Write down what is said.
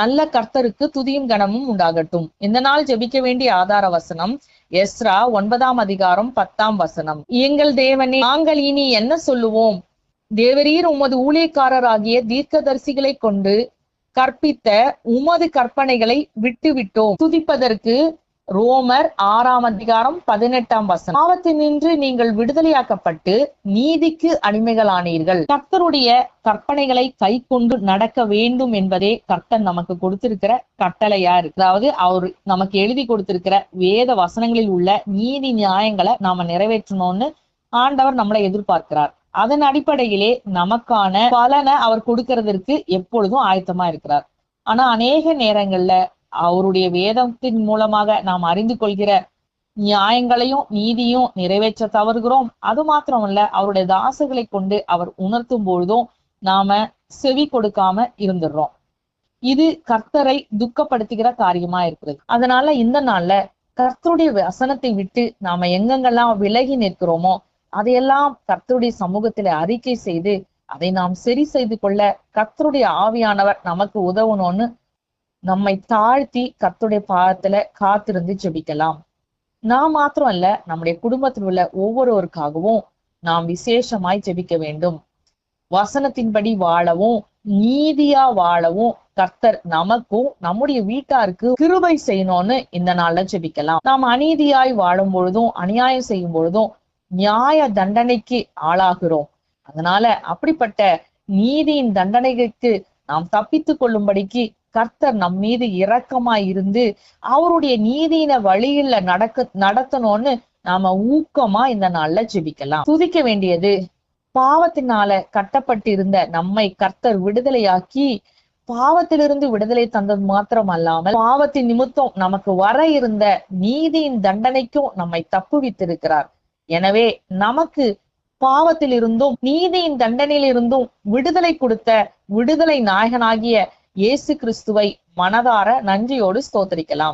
நல்ல கர்த்தருக்கு துதியும் கனமும் உண்டாகட்டும். இந்த நாள் ஜெபிக்க வேண்டிய ஆதார வசனம் எஸ்ரா ஒன்பதாம் அதிகாரம் பத்தாம் வசனம். எங்கள் தேவனே நாங்கள் இனி என்ன சொல்லுவோம்? தேவரீர் உமது ஊழியக்காரராகிய தீர்க்கதரிசிகளை கொண்டு கற்பித்த உமது கற்பனைகளை விட்டுவிட்டோம். துதிப்பதற்கு ரோமர் ஆறாம் அதிகாரம் பதினெட்டாம் வசனம். பாவத்தினின்று நீங்கள் விடுதலையாக்கப்பட்டு நீதிக்கு அடிமைகளானீர்கள். கர்த்தருடைய கற்பனைகளை கை கொண்டு நடக்க வேண்டும் என்பதே கர்த்தன் நமக்கு கொடுத்திருக்கிற கட்டளையா இருக்கு. அதாவது அவர் நமக்கு எழுதி கொடுத்திருக்கிற வேத வசனங்களில் உள்ள நீதி நியாயங்களை நாம நிறைவேற்றணும்னு ஆண்டவர் நம்மளை எதிர்பார்க்கிறார். அதன் அடிப்படையிலே நமக்கான பலனை அவர் கொடுக்கறதற்கு எப்பொழுதும் ஆயத்தமா இருக்கிறார். ஆனா அநேக நேரங்கள்ல அவருடைய வேதத்தின் மூலமாக நாம் அறிந்து கொள்கிற நியாயங்களையும் நீதியும் நிறைவேற்ற தவறுகிறோம். அது மாத்திரமல்ல அவருடைய தாசுகளை கொண்டு அவர் உணர்த்தும் பொழுதும் நாம செவி கொடுக்காம இருந்துடுறோம். இது கர்த்தரை துக்கப்படுத்துகிற காரியமா இருக்கிறது. அதனால இந்த நாள்ல கர்த்தருடைய வசனத்தை விட்டு நாம எங்கெங்கெல்லாம் விலகி நிற்கிறோமோ அதையெல்லாம் கர்த்தருடைய சமூகத்துல அறிக்கை செய்து அதை நாம் சரி செய்து கொள்ள கர்த்தருடைய ஆவியானவர் நமக்கு உதவணும்னு நம்மை தாழ்த்தி கத்துடைய பாதத்துல காத்திருந்து ஜெபிக்கலாம். நான் மாத்திரம் அல்ல நம்முடைய குடும்பத்தில் உள்ள ஒவ்வொருவருக்காகவும் நாம் விசேஷமாய் ஜெபிக்க வேண்டும். வசனத்தின்படி வாழவும் நீதியா வாழவும் கர்த்தர் நமக்கும் நம்முடைய வீட்டாருக்கு கிருபை செய்யணும்னு இந்த நாள்ல ஜெபிக்கலாம். நாம் அநீதியாய் வாழும் பொழுதும் அநியாயம் செய்யும் பொழுதும் நியாய தண்டனைக்கு ஆளாகிறோம். அதனால அப்படிப்பட்ட நீதியின் தண்டனைகளுக்கு நாம் தப்பித்துக் கொள்ளும்படிக்கு கர்த்தர் நம் மீது இரக்கமாய் இருந்து அவருடைய நீதியின வழியில நடக்க நடத்தணும்னு நாம ஊக்கமா இந்த நாள்ல ஜெபிக்கலாம். துதிக்க வேண்டியது பாவத்தினால கட்டப்பட்டிருந்த நம்மை கர்த்தர் விடுதலையாக்கி பாவத்திலிருந்து விடுதலை தந்தது மாத்திரம் அல்லாமல் பாவத்தின் நிமித்தம் நமக்கு வர இருந்த நீதியின் தண்டனைக்கும் நம்மை தப்புவித்திருக்கிறார். எனவே நமக்கு பாவத்தில் இருந்தும் நீதியின் தண்டனையில் இருந்தும் விடுதலை கொடுத்த விடுதலை நாயகனாகிய இயேசு கிறிஸ்துவை மனதார நன்றியோடு ஸ்தோத்தரிக்கலாம்.